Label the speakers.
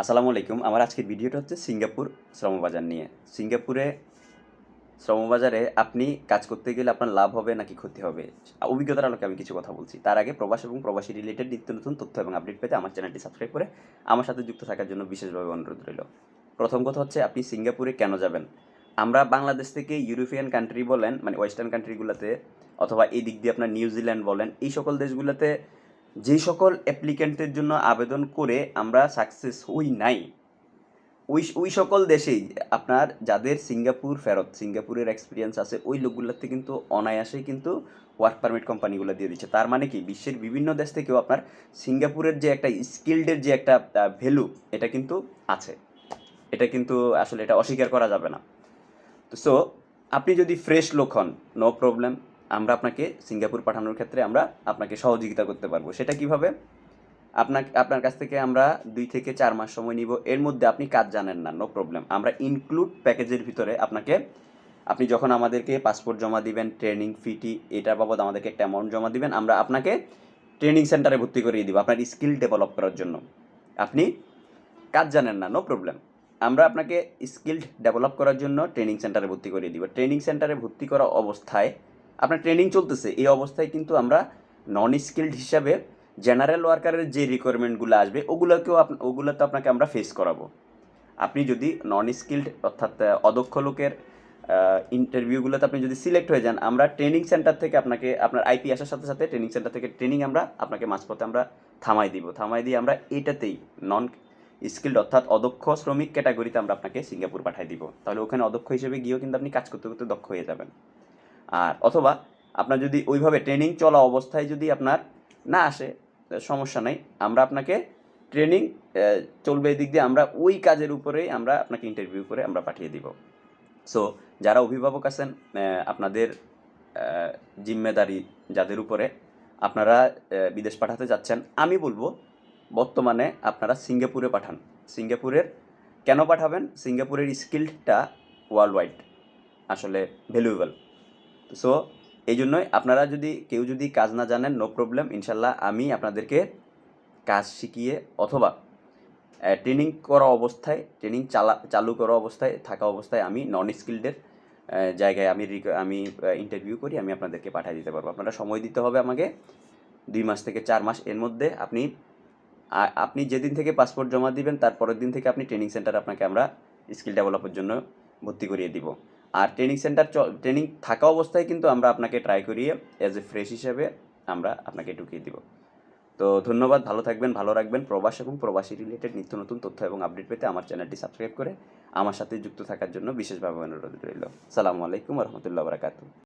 Speaker 1: আসসালামু আলাইকুম। আমার আজকের ভিডিওটা হচ্ছে সিঙ্গাপুর শ্রমবাজার নিয়ে। সিঙ্গাপুরে শ্রমবাজারে আপনি কাজ করতে গেলে আপনার লাভ হবে নাকি ক্ষতি হবে? অভিজ্ঞতার আলোকে আমি কিছু কথা বলছি। তার আগে প্রবাস এবং প্রবাসী রিলেটেড নিত্য নতুন তথ্য এবং আপডেট পেতে আমার চ্যানেলটি সাবস্ক্রাইব করে আমার সাথে যুক্ত থাকার জন্য বিশেষভাবে অনুরোধ রইল। প্রথম কথা হচ্ছে, আপনি সিঙ্গাপুরে কেন যাবেন? আমরা বাংলাদেশ থেকে ইউরোপিয়ান কান্ট্রি বলেন মানে ওয়েস্টার্ন কান্ট্রিগুলোতে অথবা এই দিক দিয়ে আপনার নিউজিল্যান্ড বলেন, এই সকল দেশগুলোতে যেই সকল অ্যাপ্লিক্যান্টের জন্য আবেদন করে আমরা সাকসেস হই নাই, ওই ওই সকল দেশেই আপনার যাদের সিঙ্গাপুর ফেরত, সিঙ্গাপুরের এক্সপিরিয়েন্স আছে, ওই লোকগুলোতে কিন্তু অনায়াসেই কিন্তু ওয়ার্ক পারমিট কোম্পানিগুলো দিয়ে দিচ্ছে। তার মানে কি? বিশ্বের বিভিন্ন দেশ থেকেও আপনার সিঙ্গাপুরের যে একটা স্কিল্ডের যে একটা ভ্যালু এটা কিন্তু আছে। এটা কিন্তু আসলে এটা অস্বীকার করা যাবে না। তো সো আপনি যদি ফ্রেশ লোক হন নো প্রবলেম আমরা আপনাকে সিঙ্গাপুর পাঠানোর ক্ষেত্রে আমরা আপনাকে সহযোগিতা করতে পারব। সেটা কীভাবে? আপনাকে, আপনার কাছ থেকে আমরা দুই থেকে চার মাস সময় নিব। এর মধ্যে আপনি কাজ জানেন না নো প্রবলেম আমরা ইনক্লুড প্যাকেজের ভিতরে আপনাকে, আপনি যখন আমাদেরকে পাসপোর্ট জমা দিবেন ট্রেনিং ফিটি এটার বাবদ আমাদেরকে একটা অ্যামাউন্ট জমা দিবেন, আমরা আপনাকে ট্রেনিং সেন্টারে ভর্তি করিয়ে দিব আপনার স্কিল ডেভেলপ করার জন্য। আপনি কাজ জানেন না নো প্রবলেম আমরা আপনাকে স্কিল ডেভেলপ করার জন্য ট্রেনিং সেন্টারে ভর্তি করিয়ে দিব। ট্রেনিং সেন্টারে ভর্তি করা অবস্থায় আপনার ট্রেনিং চলতেছে, এই অবস্থায় কিন্তু আমরা নন স্কিল্ড হিসাবে জেনারেল ওয়ার্কারের যে রিকোয়ারমেন্টগুলো আসবে, ওগুলোকেও আপ, ওগুলোতে আপনাকে আমরা ফেস করাবো। আপনি যদি নন স্কিল্ড অর্থাৎ অদক্ষ লোকের ইন্টারভিউগুলোতে আপনি যদি সিলেক্ট হয়ে যান, আমরা ট্রেনিং সেন্টার থেকে আপনাকে, আপনার আইপি আসার সাথে সাথে ট্রেনিং সেন্টার থেকে ট্রেনিং আমরা আপনাকে মাঝপথে আমরা থামাই দিব। থামাই দিয়ে আমরা এটাতেই নন স্কিল্ড অর্থাৎ অদক্ষ শ্রমিক ক্যাটাগরিতে আমরা আপনাকে সিঙ্গাপুর পাঠিয়ে দিব। তাহলে ওখানে অদক্ষ হিসেবে গিয়েও কিন্তু আপনি কাজ করতে করতে দক্ষ হয়ে যাবেন। আর অথবা আপনার যদি ওইভাবে ট্রেনিং চলা অবস্থায় যদি আপনার না আসে সমস্যা নেই। আমরা আপনাকে ট্রেনিং চলবে এদিক দিয়ে, আমরা ওই কাজের উপরেই আমরা আপনাকে ইন্টারভিউ করে আমরা পাঠিয়ে দিব। সো যারা অভিভাবক আছেন আপনাদের জিম্মেদারি যাদের উপরে আপনারা বিদেশ পাঠাতে যাচ্ছেন, আমি বলব বর্তমানে আপনারা সিঙ্গাপুরে পাঠান। সিঙ্গাপুরের কেন পাঠাবেন? সিঙ্গাপুরের স্কিলটা ওয়ার্ল্ড ওয়াইড আসলে ভ্যালুয়েবল সো এই জন্যই আপনারা যদি কেউ যদি কাজ না জানেন নো প্রবলেম ইনশাল্লাহ আমি আপনাদেরকে কাজ শিখিয়ে অথবা ট্রেনিং করা অবস্থায় ট্রেনিং চালা, চালু করা অবস্থায়, থাকা অবস্থায় আমি নন স্কিল্ডের জায়গায় আমি আমি ইন্টারভিউ করি, আমি আপনাদেরকে পাঠিয়ে দিতে পারব। আপনারা সময় দিতে হবে আমাকে দুই মাস থেকে চার মাস এর মধ্যে। আপনি আপনি যেদিন থেকে পাসপোর্ট জমা দিবেন, তার পরের দিন থেকে আপনি ট্রেনিং সেন্টার আপনাকে আমরা স্কিল ডেভেলপের জন্য ভর্তি করিয়ে দিব। আর ট্রেনিং সেন্টার ট্রেনিং থাকা অবস্থায় কিন্তু আমরা আপনাকে ট্রাই করিয়ে অ্যাজ এ ফ্রেশ হিসেবে আমরা আপনাকে ঢুকিয়ে দিব। তো ধন্যবাদ, ভালো থাকবেন, ভালো রাখবেন। প্রবাস এবং প্রবাসী রিলেটেড নিত্য নতুন তথ্য এবং আপডেট পেতে আমার চ্যানেলটি সাবস্ক্রাইব করে আমার সাথে যুক্ত থাকার জন্য বিশেষভাবে অনুরোধ রইল। সালামু আলাইকুম রহমতুল্লাহ বারাকাতু